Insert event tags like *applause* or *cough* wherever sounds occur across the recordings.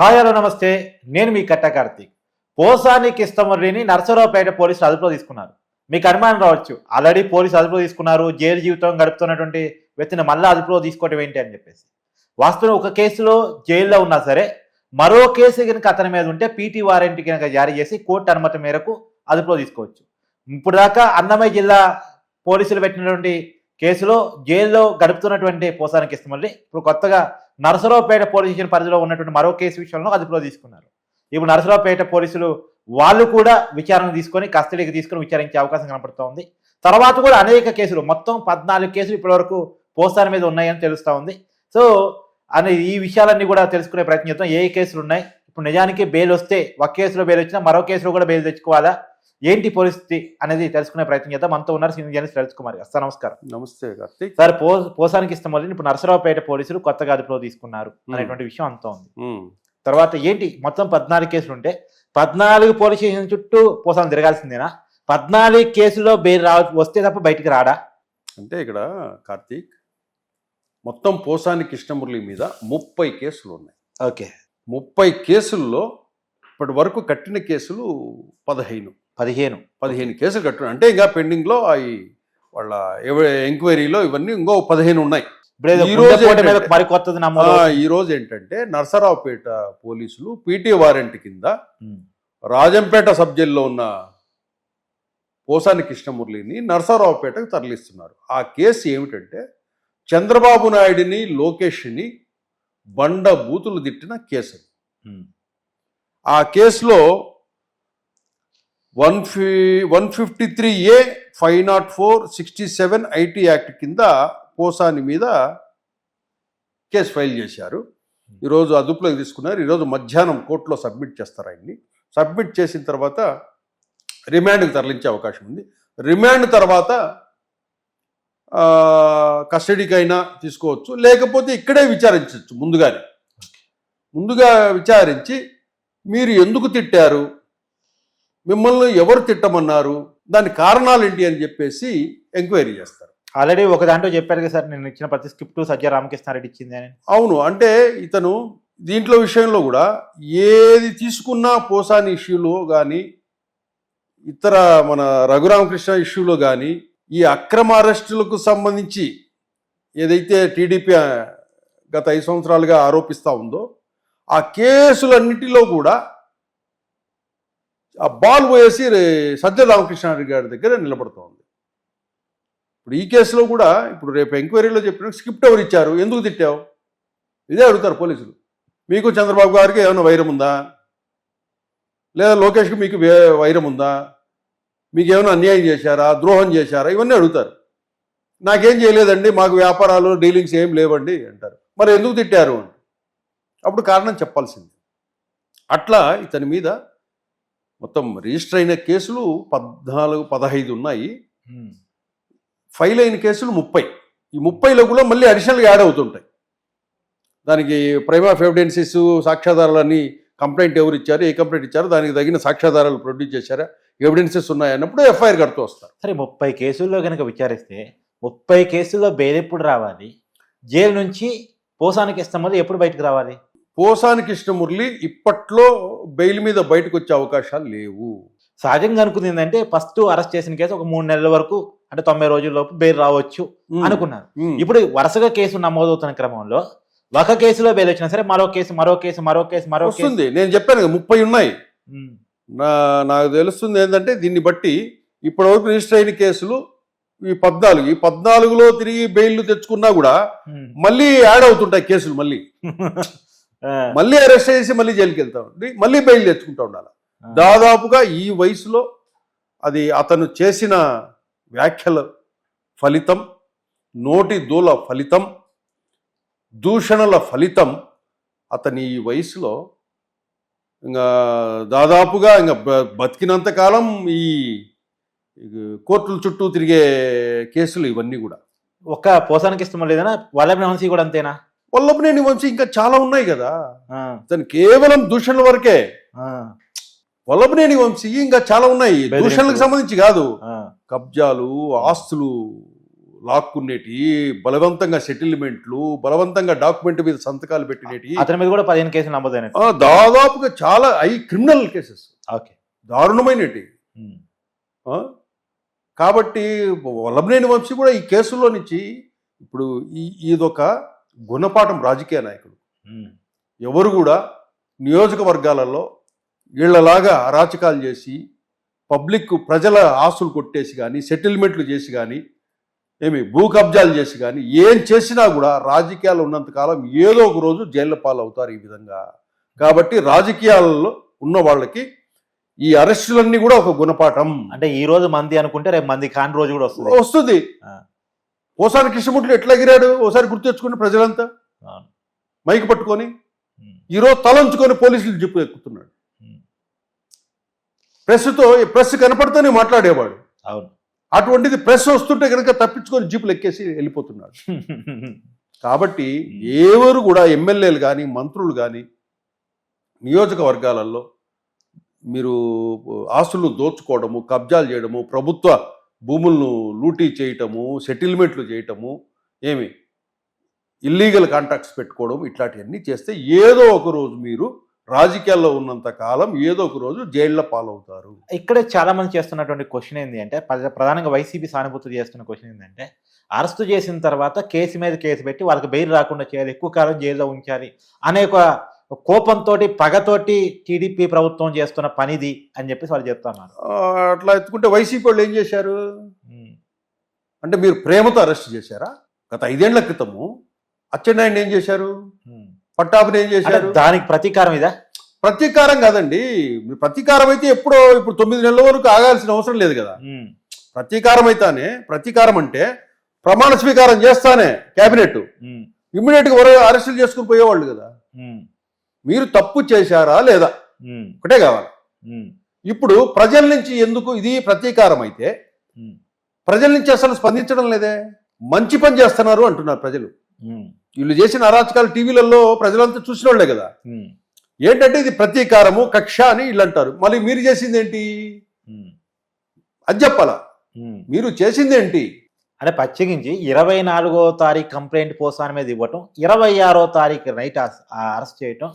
Hi hello నమస్తే. నేను మీ కట్ట కార్తీక్. పోసాని కిష్టమురళిని నర్సరావుపేట పోలీసులు అదుపులో తీసుకున్నారు. మీకు అనుమానం రావచ్చు. ఆల్రెడీ పోలీసు అదుపులో తీసుకున్నారు. జైలు జీవితం గడుపుతున్నటువంటి వ్యక్తిని మళ్ళీ అదుపులో తీసుకోవడం ఏంటి అని చెప్పేసి. వాస్తవం ఒక కేసులో జైల్లో ఉన్నా సరే మరో కేసు కనుక అతని మీద ఉంటే పీటీ వారెంట్ కనుక జారీ చేసి కోర్టు అనుమతి మేరకు అదుపులో తీసుకోవచ్చు. ఇప్పుడు దాకా అన్నమయ్య జిల్లా పోలీసులు పెట్టినటువంటి కేసులో జైల్లో గడుపుతున్నటువంటి పోసాన ఇష్టమల్లి ఇప్పుడు కొత్తగా నరసరావుపేట పోలీస్ స్టేషన్ పరిధిలో ఉన్నటువంటి మరో కేసు విషయంలో అదుపులో తీసుకున్నారు. ఇప్పుడు నరసరావుపేట పోలీసులు వాళ్ళు కూడా విచారణ తీసుకొని కస్టడీకి తీసుకొని విచారించే అవకాశం కనపడుతూ ఉంది. తర్వాత కూడా అనేక కేసులు మొత్తం పద్నాలుగు కేసులు ఇప్పటివరకు పోస్తాన మీద ఉన్నాయని తెలుస్తూ ఉంది. సో అని ఈ విషయాలన్నీ కూడా తెలుసుకునే ప్రయత్నం చేద్దాం. ఏ కేసులు ఉన్నాయి? ఇప్పుడు నిజానికి బెయిల్ వస్తే ఒక కేసులో బెయిల్ వచ్చినా మరో కేసులో కూడా బెయిల్ తెచ్చుకోవాలా? ఏంటి పరిస్థితి అనేది తెలుసుకునే ప్రయత్నం చేద్దాం. మనతో ఉన్నారు సీనియర్ జర్నలిస్ట్ లలిత్ కుమార్ గారు. సార్ నమస్కారం. నమస్తే కార్తీక్. సార్ పో పోసానికి ఇష్టం వల్ల ఇప్పుడు నరసరావుపేట పోలీసులు కొత్తగా అదుపులో తీసుకున్నారు అనేటువంటి విషయం అంతా ఉంది. తర్వాత ఏంటి? మొత్తం పద్నాలుగు కేసులు ఉంటే పద్నాలుగు పోలీస్ స్టేషన్ చుట్టూ పోసాను తిరగాల్సిందేనా? పద్నాలుగు కేసుల్లో బెయిల్ రా వస్తే తప్ప బయటికి రాడా? అంటే ఇక్కడ కార్తీక్ మొత్తం పోసాని కృష్ణమురళి మీద ముప్పై కేసులు ఉన్నాయి. ఓకే. ముప్పై కేసుల్లో ఇప్పటి వరకు కట్టిన కేసులు పదహైను. పదిహేను. పదిహేను కేసులు కట్టిన అంటే ఇంకా పెండింగ్లో అవి వాళ్ళ ఎంక్వైరీలో ఇవన్నీ ఇంకో పదిహేను ఉన్నాయి. ఈ రోజు ఏంటంటే- మరి కొత్తది ఆ, నమోదు ఈ రోజు ఏంటంటే నర్సరావుపేట పోలీసులు పీటీ వారెంట్ కింద. రాజంపేట సబ్ జైల్లో ఉన్న పోసాని కృష్ణమురళిని నరసరావుపేటకు తరలిస్తున్నారు. ఆ కేసు ఏమిటంటే చంద్రబాబు నాయుడిని లోకేష్ని బండ బూతులు తిట్టిన కేసు. ఆ కేసులో వన్ ఫి one fifty three A five nought four sixty seven IT act కింద పోసాని మీద కేసు ఫైల్ చేశారు. ఈరోజు అదుపులోకి తీసుకున్నారు. ఈరోజు మధ్యాహ్నం కోర్టులో సబ్మిట్ చేస్తారు ఆయన్ని. సబ్మిట్ చేసిన తర్వాత రిమాండ్కి తరలించే అవకాశం ఉంది. రిమాండ్ తర్వాత కస్టడీకైనా తీసుకోవచ్చు. లేకపోతే ఇక్కడే విచారించవచ్చు ముందుగానే. ముందుగా విచారించి మీరు ఎందుకు తిట్టారు? మిమ్మల్ని ఎవరు తిట్టమన్నారు? దాని కారణాలు ఏంటి అని చెప్పేసి ఎంక్వైరీ చేస్తారు. ఆల్రెడీ ఒక దాంట్లో చెప్పారు కదా సార్ నేను ఇచ్చిన ప్రతి స్క్రిప్ట్ సజ్జ రామకృష్ణారెడ్డి ఇచ్చింది అని. అవును అంటే ఇతను దీంట్లో విషయంలో కూడా ఏది తీసుకున్నా పోసాని ఇష్యూలో కానీ ఇతర మన రఘురామకృష్ణ ఇష్యూలో కానీ ఈ అక్రమ అరెస్టులకు సంబంధించి ఏదైతే టీడీపీ గత ఐదు సంవత్సరాలుగా ఆరోపిస్తూ ఉందో ఆ కేసులన్నిటిలో కూడా ఆ బాల్ పోయేసి రే- రామకృష్ణారెడ్డి గారి దగ్గర నిలబడుతోంది. ఇప్పుడు ఈ కేసులో కూడా ఇప్పుడు రేపు ఎంక్వైరీలో చెప్పిన స్క్రిప్ట్ ఎవరు ఇచ్చారు? ఎందుకు తిట్టావు? ఇదే అడుగుతారు పోలీసులు. మీకు చంద్రబాబు గారికి ఏమైనా వైరం ఉందా? లేదా లోకేష్కి మీకు వే- వైరం ఉందా? మీకు ఏమైనా అన్యాయం చేశారా? ద్రోహం చేశారా? ఇవన్నీ అడుగుతారు. నాకేం చేయలేదండి మాకు వ్యాపారాలు డీలింగ్స్ ఏం లేవండి అంటారు. మరి ఎందుకు తిట్టారు? అని అప్పుడు కారణం చెప్పాల్సింది. అట్లా ఇతని మీద మొత్తం రిజిస్టర్ అయిన కేసులు పద్నాలుగు పదహైదు ఉన్నాయి. ఫైల్ అయిన కేసులు ముప్పై. ఈ ముప్పైలో కూడా మళ్ళీ అడిషనల్గా యాడ్ అవుతుంటాయి. దానికి ప్రైమ్ ఆఫ్ ఎవిడెన్సెస్ సాక్ష్యాధారాలని కంప్లైంట్ ఎవరు ఇచ్చారు ఏ కంప్లైంట్ ఇచ్చారు దానికి తగిన సాక్ష్యాధారాలు ప్రొడ్యూస్ చేశారా ఎవిడెన్సెస్ ఉన్నాయన్నప్పుడు ఎఫ్ఐఆర్ కడుతూ వస్తారు. సరే ముప్పై కేసుల్లో కనుక విచారిస్తే ముప్పై కేసుల్లో బెయిల్ ఎప్పుడు రావాలి? జైలు నుంచి పోసానికి వల్ల ఎప్పుడు బయటకు రావాలి? పోసాని కృష్ణమురళి ఇప్పట్లో బెయిల్ మీద బయటకు వచ్చే అవకాశాలు లేవు. సహజంగా అనుకుంది ఏంటంటే ఫస్ట్ అరెస్ట్ చేసిన కేసు ఒక మూడు నెలల వరకు అంటే తొంభై రోజుల లోపు బెయిల్ రావచ్చు. అనుకున్నారు. ఇప్పుడు వరుసగా కేసు నమోదవుతున్న క్రమంలో ఒక కేసులో బెయిల్ వచ్చినా సరే మరో కేసు మరో కేసు మరో కేసు మరో వస్తుంది. నేను చెప్పాను కదా ముప్పై ఉన్నాయి. నా నాకు తెలుస్తుంది ఏంటంటే దీన్ని బట్టి ఇప్పటివరకు రిజిస్టర్ అయిన కేసులు ఈ పద్నాలుగు. ఈ పద్నాలుగులో తిరిగి బెయిల్ తెచ్చుకున్నా కూడా. మళ్ళీ యాడ్ అవుతుంటాయి కేసులు మళ్ళీ. *laughs* మళ్ళీ అరెస్ట్ చేసి మళ్ళీ జైలుకి వెళ్తా ఉండి మళ్ళీ బెయిల్ తెచ్చుకుంటా ఉండాలి. దాదాపుగా ఈ వయసులో అది అతను చేసిన వ్యాఖ్యల ఫలితం నోటి దూల ఫలితం దూషణల ఫలితం అతని ఈ వయసులో ఇంకా దాదాపుగా ఇంకా బ- బతికినంత కాలం ఈ కోర్టుల చుట్టూ తిరిగే కేసులు ఇవన్నీ కూడా. ఒక్క పోసానికి ఇష్టం లేదనా? వల్లభ వంశీ కూడా అంతేనా? వల్లభనేని వంశీ ఇంకా చాలా ఉన్నాయి కదా. ఆ, అతను కేవలం దూషణల వరకే. వల్లభనేని వంశీ ఇంకా చాలా ఉన్నాయి. దూషణలకు సంబంధించి కాదు. కబ్జాలు ఆస్తులు లాక్కునేటి బలవంతంగా సెటిల్మెంట్లు బలవంతంగా డాక్యుమెంట్ మీద సంతకాలు పెట్టినేటి. అతని మీద కూడా పదిహేను కేసులు నమోదైనట్టు. ఆ, దాదాపుగా చాలా అవి క్రిమినల్ కేసెస్. ఓకే. దారుణమైనటి? కాబట్టి వల్లభనేని వంశీ కూడా ఈ కేసుల్లో నుంచి ఇప్పుడు ఈ ఇదొక గుణపాఠం రాజకీయ నాయకుడు. ఉమ్. ఎవరు కూడా నియోజకవర్గాలలో వీళ్ళలాగా అరాచకాలు చేసి పబ్లిక్ ప్రజల ఆస్తులు కొట్టేసి కానీ సెటిల్మెంట్లు చేసి కానీ ఏమి భూ కబ్జాలు చేసి కానీ ఏం చేసినా కూడా రాజకీయాలు ఉన్నంతకాలం ఏదో ఒక రోజు జైళ్ళ పాలు అవుతారు ఈ విధంగా. కాబట్టి రాజకీయాలలో ఉన్న వాళ్ళకి ఈ అరెస్టులన్నీ కూడా ఒక గుణపాఠం. అంటే ఈ రోజు మంది అనుకుంటే రేపు మంది కాని రోజు కూడా వస్తుంది. వస్తుంది. ఓసారి కృష్ణమూర్తి ఎట్లా ఎగిరాడు? ఓసారి గుర్తు తెచ్చుకుని ప్రజలంతా. మైకి పట్టుకొని. ఈరోజు తలంచుకొని పోలీసులు జిప్పు ఎక్కుతున్నాడు. ప్రెస్తో ప్రెస్ కనపడితేనే మాట్లాడేవాడు. అవును. అటువంటిది ప్రెస్ వస్తుంటే కనుక తప్పించుకొని జీపులు ఎక్కేసి వెళ్ళిపోతున్నాడు. *laughs* కాబట్టి ఎవరు కూడా ఎమ్మెల్యేలు కానీ మంత్రులు కానీ నియోజకవర్గాలలో మీరు ఆస్తులు దోచుకోవడము కబ్జాలు చేయడము ప్రభుత్వ భూములను లూటీ చేయటము సెటిల్మెంట్లు చేయటము ఏమి? ఇల్లీగల్ కాంట్రాక్ట్స్ పెట్టుకోవడం ఇట్లాంటివన్నీ చేస్తే ఏదో ఒక రోజు మీరు రాజకీయాల్లో ఉన్నంత కాలం ఏదో ఒక రోజు జైళ్ళ పాలవుతారు. ఇక్కడే చాలా మంది చేస్తున్నటువంటి క్వశ్చన్ ఏంటి అంటే ప్రధానంగా వైసీపీ సానుభూతి చేస్తున్న క్వశ్చన్ ఏంటంటే అరెస్టు చేసిన తర్వాత కేసు మీద కేసు పెట్టి వాళ్ళకి బెయిల్ రాకుండా చేయాలి ఎక్కువ కాలం జైల్లో ఉంచాలి అనే ఒక కోపంతో పగతోటి టీడీపీ ప్రభుత్వం చేస్తున్న పనిది అని చెప్పేసి వాళ్ళు చెప్తున్నారు అట్లా ఎత్తుకుంటే వైసీపీ వాళ్ళు ఏం చేశారు. అంటే మీరు ప్రేమతో అరెస్ట్ చేశారా గత ఐదేళ్ళ క్రితము అచ్చెన్నాయుడు ఏం చేశారు. పట్టాభిని ఏం చేశారు దానికి ప్రతీకారం ఇదా ప్రతీకారం కాదండి ప్రతీకారం అయితే ఎప్పుడో ఇప్పుడు తొమ్మిది నెలల వరకు ఆగాల్సిన అవసరం లేదు కదా. ప్రతీకారం అయితేనే ప్రతీకారం అంటే ప్రమాణ స్వీకారం చేస్తానే కేబినెట్. ఇమ్మీడియట్గా అరెస్టులు చేసుకుని పోయేవాళ్ళు కదా. మీరు తప్పు చేశారా లేదా. ఒకటే కావాలి. ఇప్పుడు ప్రజల నుంచి ఎందుకు ఇది ప్రతీకారం అయితే. ప్రజల నుంచి అసలు స్పందించడం లేదే మంచి పని చేస్తున్నారు అంటున్నారు ప్రజలు. వీళ్ళు చేసిన అరాచకాలు టీవీలలో ప్రజలంతా చూసిన వాళ్ళే కదా. ఏంటంటే ఇది ప్రతీకారము కక్ష అని వీళ్ళు అంటారు మళ్ళీ మీరు చేసింది ఏంటి. అది చెప్పాలా. మీరు చేసింది ఏంటి అంటే ప్రత్యేకించి ఇరవై నాలుగో తారీఖు కంప్లైంట్ పోసాన్ మీద ఇవ్వటం ఇరవై ఆరో తారీఖు నైట్ అరెస్ట్ చేయటం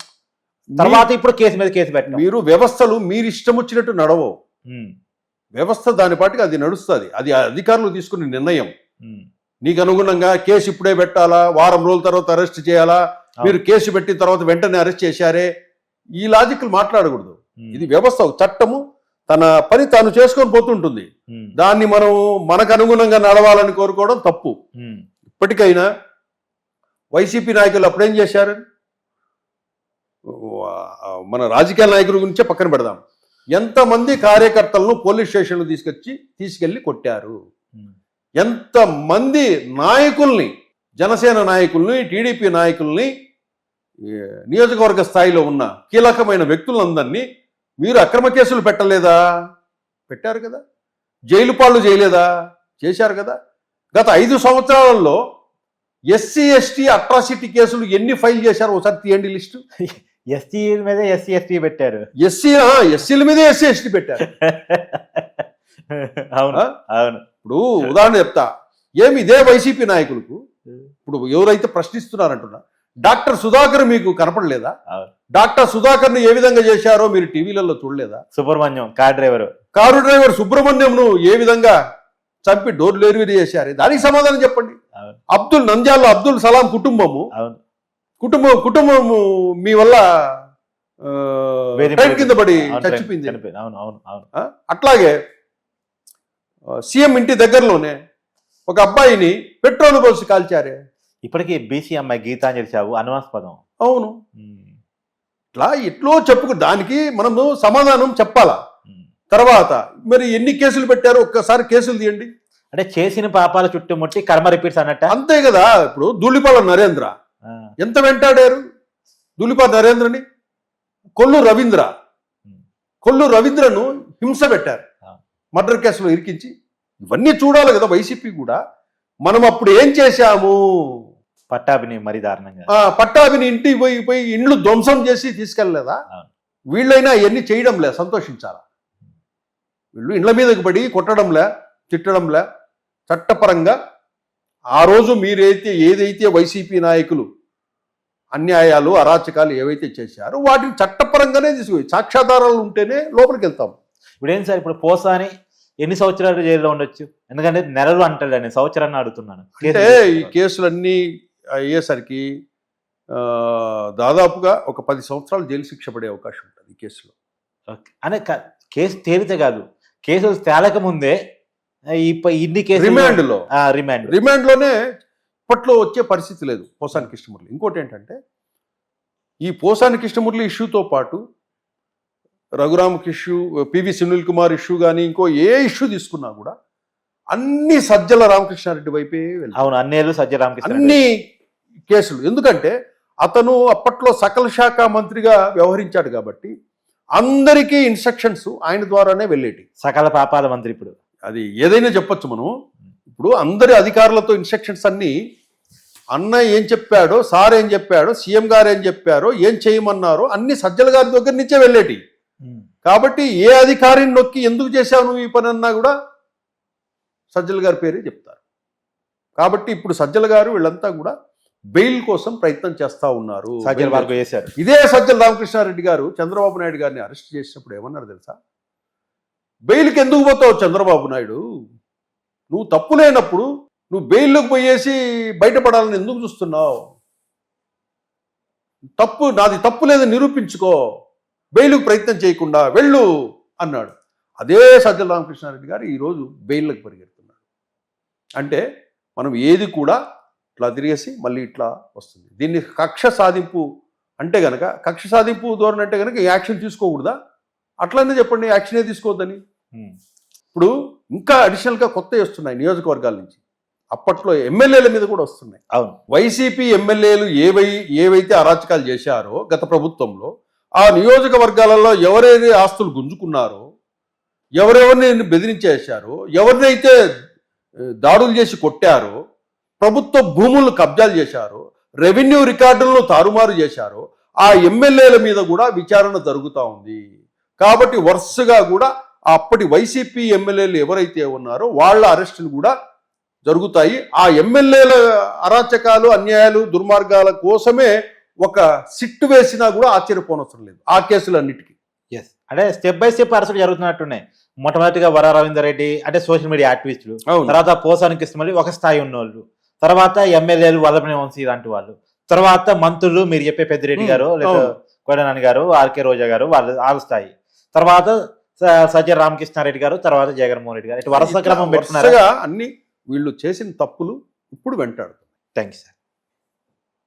తర్వాత ఇప్పుడు కేసు మీద కేసు పెట్టడం మీరు వ్యవస్థలు మీరు ఇష్టం వచ్చినట్టు నడవవు. వ్యవస్థ దాని పాటికి అది నడుస్తుంది. అది అధికారులు తీసుకునే నిర్ణయం. నీకు అనుగుణంగా కేసు ఇప్పుడే పెట్టాలా? వారం రోజుల తర్వాత అరెస్ట్ చేయాలా? మీరు కేసు పెట్టిన తర్వాత వెంటనే అరెస్ట్ చేశారే? ఈ లాజిక్లు మాట్లాడకూడదు. ఇది వ్యవస్థ చట్టము. తన పని తాను చేసుకొని పోతుంటుంది. దాన్ని మనం మనకు అనుగుణంగా నడవాలని కోరుకోవడం తప్పు. ఇప్పటికైనా వైసీపీ నాయకులు అప్పుడేం చేశారు? మన రాజకీయ నాయకుల గురించే పక్కన పెడదాం. ఎంతమంది కార్యకర్తలను పోలీస్ స్టేషన్లు తీసుకొచ్చి తీసుకెళ్ళి కొట్టారు. ఎంతమంది నాయకుల్ని జనసేన నాయకుల్ని టీడీపీ నాయకుల్ని నియోజకవర్గ స్థాయిలో ఉన్న కీలకమైన వ్యక్తులందరినీ మీరు అక్రమ కేసులు పెట్టలేదా? పెట్టారు కదా. జైలు పాళ్ళు చేయలేదా? చేశారు కదా. గత ఐదు సంవత్సరాలలో ఎస్సీ ఎస్టీ అట్రాసిటీ కేసులు ఎన్ని ఫైల్ చేశారు ఒకసారి తీయండి లిస్టు. *laughs* ఎస్టీ మీద ఎస్సీ ఎస్టీ పెట్టారు. ఎస్సీ ఎస్సీల మీదే ఎస్సీ ఎస్టీ పెట్టారు. *laughs* అవును? అవును. ఇప్పుడు ఉదాహరణ చెప్తా. ఏమి ఇదే వైసీపీ నాయకులకు? ఇప్పుడు ఎవరైతే ప్రశ్నిస్తున్నారంటున్నా డాక్టర్ సుధాకర్ మీకు కనపడలేదా. డాక్టర్ సుధాకర్ని ఏ విధంగా చేశారో మీరు టీవీలలో చూడలేదా? Subrahmanyam car driver. Car driver సుబ్రహ్మణ్యంను ఏ విధంగా చంపి డోర్ డెలివరీ చేశారు? దానికి సమాధానం చెప్పండి. అబ్దుల్ నంద్యాల అబ్దుల్ సలాం కుటుంబము కుటుంబం కుటుంబము మీ వల్ల కింద పడి చచ్చిపోయింది? అట్లాగే సీఎం ఇంటి దగ్గరలోనే ఒక అబ్బాయిని పెట్రోల్ పోసి కాల్చారే. ఇప్పటికీ బీసీ అమ్మాయి గీతాంజలి చావు అనుమానాస్పదం. అవును. ఇట్లా ఎట్లో చెప్పుకు దానికి మనము సమాధానం చెప్పాలా. తర్వాత మరి ఎన్ని కేసులు పెట్టారు? ఒక్కసారి కేసులు తీయండి. అంటే చేసిన పాపాల చుట్టుముట్టి కర్మ రిపీట్స్ అన్నట్ట? అంతే కదా ఇప్పుడు ధూళిపాల నరేంద్ర. ఎంత వెంటాడారు? ధూళిపాల నరేంద్రని? కొల్లు రవీంద్ర. కొల్లు రవీంద్రను హింస పెట్టారు. మర్డర్ కేసులో ఇరికించి. ఇవన్నీ చూడాలి కదా వైసీపీ కూడా. మనం అప్పుడు ఏం చేశాము? పట్టాభిని మరీ దారుణంగా. ఆ పట్టాభిని ఇంటికి పోయి పోయి ఇండ్లు ధ్వంసం చేసి తీసుకెళ్ళలేదా. వీళ్ళైనా అవన్నీ చేయడంలే సంతోషించాలా? వీళ్ళు ఇండ్ల మీదకి పడి కొట్టడంలే తిట్టడంలే చట్టపరంగా ఆ రోజు మీరైతే ఏదైతే వైసీపీ నాయకులు అన్యాయాలు అరాచకాలు ఏవైతే చేశారో వాటిని చట్టపరంగానే తీసుకుపోయి సాక్ష్యాధారాలు ఉంటేనే లోపలికి వెళ్తాం ఇప్పుడు ఏంటి సార్? ఇప్పుడు పోసాని ఎన్ని సంవత్సరాలు జైల్లో ఉండొచ్చు? ఎందుకంటే నెలలు అంటాడు నేను సంవత్సరాన్ని అడుగుతున్నాను అంటే ఈ కేసులన్నీ అయ్యేసరికి దాదాపుగా ఒక పది సంవత్సరాలు జైలు శిక్ష పడే అవకాశం ఉంటుంది ఈ కేసులో. అనే కేసు తేలితే కాదు. కేసులు తేలక ముందే ఇన్ని కేసులు రిమాండ్లో ఆ, రిమాండ్ రిమాండ్లోనే ఇప్పట్లో వచ్చే పరిస్థితి లేదు పోసాని కృష్ణమురళి. ఇంకోటి ఏంటంటే ఈ పోసాని కృష్ణమురళి ఇష్యూతో పాటు రఘురామకి issue PV Sunil Kumar issue కానీ ఇంకో ఏ ఇష్యూ తీసుకున్నా కూడా అన్ని సజ్జల రామకృష్ణారెడ్డి వైపే అవును అన్నేళ్ళు సజ్జ రామకృష్ణ అన్ని కేసులు. ఎందుకంటే అతను అప్పట్లో సకల శాఖ మంత్రిగా వ్యవహరించాడు కాబట్టి అందరికీ ఇన్స్ట్రక్షన్స్ ఆయన ద్వారానే వెళ్ళేటి సకల పాపాల మంత్రి ఇప్పుడు. అది ఏదైనా చెప్పొచ్చు మనం. ఇప్పుడు అందరి అధికారులతో ఇన్స్ట్రక్షన్స్ అన్ని అన్న ఏం చెప్పాడో సార్ ఏం చెప్పాడో సీఎం గారు ఏం చెప్పారో ఏం చేయమన్నారో అన్ని సజ్జల గారి దగ్గర నుంచే వెళ్ళేటి. కాబట్టి ఏ అధికారిని నొక్కి ఎందుకు చేశావు నువ్వు ఈ పని అన్నా కూడా సజ్జల గారి పేరే చెప్తారు. కాబట్టి ఇప్పుడు సజ్జల గారు వీళ్ళంతా కూడా బెయిల్ కోసం ప్రయత్నం చేస్తా ఉన్నారు. ఇదే సజ్జల రామకృష్ణారెడ్డి గారు చంద్రబాబు నాయుడు గారిని అరెస్ట్ చేసినప్పుడు ఏమన్నారు తెలుసా? బెయిల్కి ఎందుకు పోతావు చంద్రబాబు నాయుడు? నువ్వు తప్పు లేనప్పుడు నువ్వు బెయిల్లోకి పోయేసి బయటపడాలని ఎందుకు చూస్తున్నావు? తప్పు నాది తప్పు లేదని నిరూపించుకో. బెయిల్కు ప్రయత్నం చేయకుండా వెళ్ళు అన్నాడు. అదే సజ్జల రామకృష్ణారెడ్డి గారు ఈరోజు బెయిల్లకు పరిగెడుతున్నాడు అంటే మనం ఏది కూడా ఇట్లా తిరిగేసి మళ్ళీ ఇట్లా వస్తుంది. దీన్ని కక్ష సాధింపు అంటే గనక కక్ష సాధింపు ధోరణి అంటే గనక యాక్షన్ తీసుకోకూడదా? అట్లనే చెప్పండి యాక్షనే తీసుకోవద్దని. ఇప్పుడు ఇంకా అడిషనల్గా కొత్త వస్తున్నాయి నియోజకవర్గాల నుంచి. అప్పట్లో ఎమ్మెల్యేల మీద కూడా వస్తున్నాయి. అవును. వైసీపీ ఎమ్మెల్యేలు ఏవై ఏవైతే అరాచకాలు చేశారో గత ప్రభుత్వంలో ఆ నియోజకవర్గాలలో ఎవరైతే ఆస్తులు గుంజుకున్నారో ఎవరెవరిని బెదిరించేశారో ఎవరినైతే దాడులు చేసి కొట్టారో ప్రభుత్వ భూములను కబ్జాలు చేశారో రెవెన్యూ రికార్డులను తారుమారు చేశారో ఆ ఎమ్మెల్యేల మీద కూడా విచారణ జరుగుతూ ఉంది. కాబట్టి వరుసగా కూడా అప్పటి వైసీపీ ఎమ్మెల్యేలు ఎవరైతే ఉన్నారో వాళ్ళ అరెస్టులు కూడా జరుగుతాయి. ఆ ఎమ్మెల్యేల అరాచకాలు అన్యాయాలు దుర్మార్గాల కోసమే ఒక సిట్టు వేసినా కూడా ఆశ్చర్యపోనవసరం లేదు ఆ కేసులన్నిటికీ. ఎస్ అంటే స్టెప్ బై స్టెప్ అరెస్ట్ జరుగుతున్నట్టున్నాయి. మొట్టమొదటిగా వర రవీందర్ రెడ్డి అంటే సోషల్ మీడియా యాక్టివిస్టులు. తర్వాత పోసానికి ఇష్టమల్లి ఒక స్థాయి ఉన్నోళ్ళు. తర్వాత ఎమ్మెల్యేలు వల్లభని వంశీ ఇలాంటి వాళ్ళు. తర్వాత మంత్రులు మీరు చెప్పే పెద్దిరెడ్డి గారు లేదా. కొడనాని గారు ఆర్కే రోజా గారు వాళ్ళు వాళ్ళ స్థాయి. తర్వాత స- సజ్జల రామకృష్ణారెడ్డి గారు తర్వాత జగన్మోహన్ రెడ్డి గారు. ఇటు వరుస క్రమం పెట్టుకున్నారు వరుసగా అన్ని వీళ్ళు చేసిన తప్పులు ఇప్పుడు వెంటాడుతారు థ్యాంక్ యూ సార్.